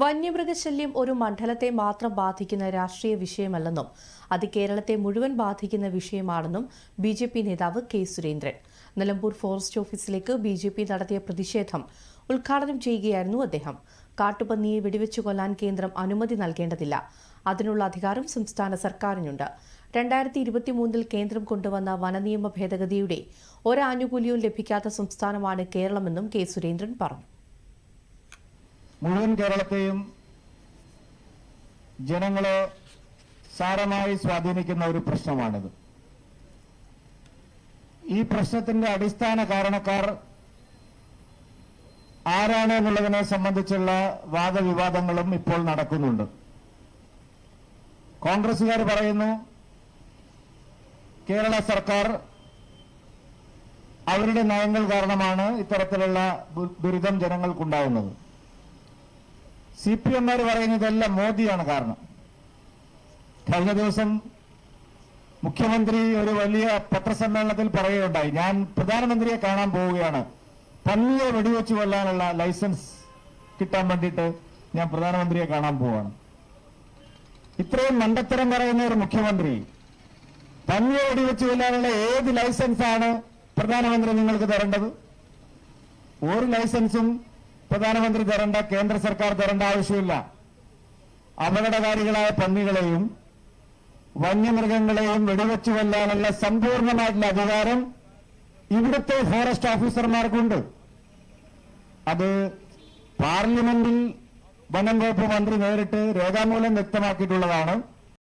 വന്യമൃഗശല്യം ഒരു മണ്ഡലത്തെ മാത്രം ബാധിക്കുന്ന രാഷ്ട്രീയ വിഷയമല്ലെന്നും അത് കേരളത്തെ മുഴുവൻ ബാധിക്കുന്ന വിഷയമാണെന്നും ബി ജെ പി നേതാവ് കെ സുരേന്ദ്രൻ. നിലമ്പൂർ ഫോറസ്റ്റ് ഓഫീസിലേക്ക് ബി ജെ പി നടത്തിയ പ്രതിഷേധം ഉദ്ഘാടനം ചെയ്യുകയായിരുന്നു അദ്ദേഹം. കാട്ടുപന്നിയെ വെടിവെച്ചു കൊല്ലാൻ കേന്ദ്രം അനുമതി നൽകേണ്ടതില്ല. അതിനുള്ള അധികാരം സംസ്ഥാന സർക്കാരിനുണ്ട്. രണ്ടായിരത്തി ഇരുപത്തിമൂന്നിൽ കേന്ദ്രം കൊണ്ടുവന്ന വനനിയമ ഭേദഗതിയുടെ ഒരാനുകൂല്യവും ലഭിക്കാത്ത സംസ്ഥാനമാണ് കേരളമെന്നും കെ സുരേന്ദ്രൻ പറഞ്ഞു. മുഴുവൻ കേരളത്തെയും ജനങ്ങളെ സാരമായി സ്വാധീനിക്കുന്ന ഒരു പ്രശ്നമാണിത്. ഈ പ്രശ്നത്തിന്റെ അടിസ്ഥാന കാരണക്കാർ ആരാണ് എന്നുള്ളതിനെ സംബന്ധിച്ചുള്ള വാദവിവാദങ്ങളും ഇപ്പോൾ നടക്കുന്നുണ്ട്. കോൺഗ്രസുകാർ പറയുന്നു കേരള സർക്കാർ അവരുടെ നയങ്ങൾ കാരണമാണ് ഇത്തരത്തിലുള്ള ദുരിതം ജനങ്ങൾക്കുണ്ടാവുന്നത്. സി പി എംമാർ പറയുന്നതെല്ലാം മോദിയാണ് കാരണം. കഴിഞ്ഞ ദിവസം മുഖ്യമന്ത്രി ഒരു വലിയ പത്രസമ്മേളനത്തിൽ പറയുകയുണ്ടായി ഞാൻ പ്രധാനമന്ത്രിയെ കാണാൻ പോവുകയാണ്. പന്നിയെ വെടിവെച്ച് കൊല്ലാനുള്ള ലൈസൻസ് കിട്ടാൻ വേണ്ടിയിട്ട് ഞാൻ പ്രധാനമന്ത്രിയെ കാണാൻ പോവുകയാണ് ഇത്രയും മണ്ടത്തരം പറയുന്ന ഒരു മുഖ്യമന്ത്രി പന്നിയെ വെടിവെച്ച് കൊല്ലാനുള്ള ഏത് ലൈസൻസാണ് പ്രധാനമന്ത്രി നിങ്ങൾക്ക് തരേണ്ടത്? ഒരു ലൈസൻസും പ്രധാനമന്ത്രി തരേണ്ട കേന്ദ്ര സർക്കാർ തരേണ്ട ആവശ്യമില്ല. അപകടകാരികളായ പന്നികളെയും വന്യമൃഗങ്ങളെയും വെടിവെച്ചു കൊല്ലാനുള്ള സമ്പൂർണമായിട്ടുള്ള അധികാരം ഇവിടുത്തെ ഫോറസ്റ്റ് ഓഫീസർമാർക്കുണ്ട്. അത് പാർലമെന്റിൽ വനം വകുപ്പ് മന്ത്രി നേരിട്ട് രേഖാമൂലം വ്യക്തമാക്കിയിട്ടുള്ളതാണ്.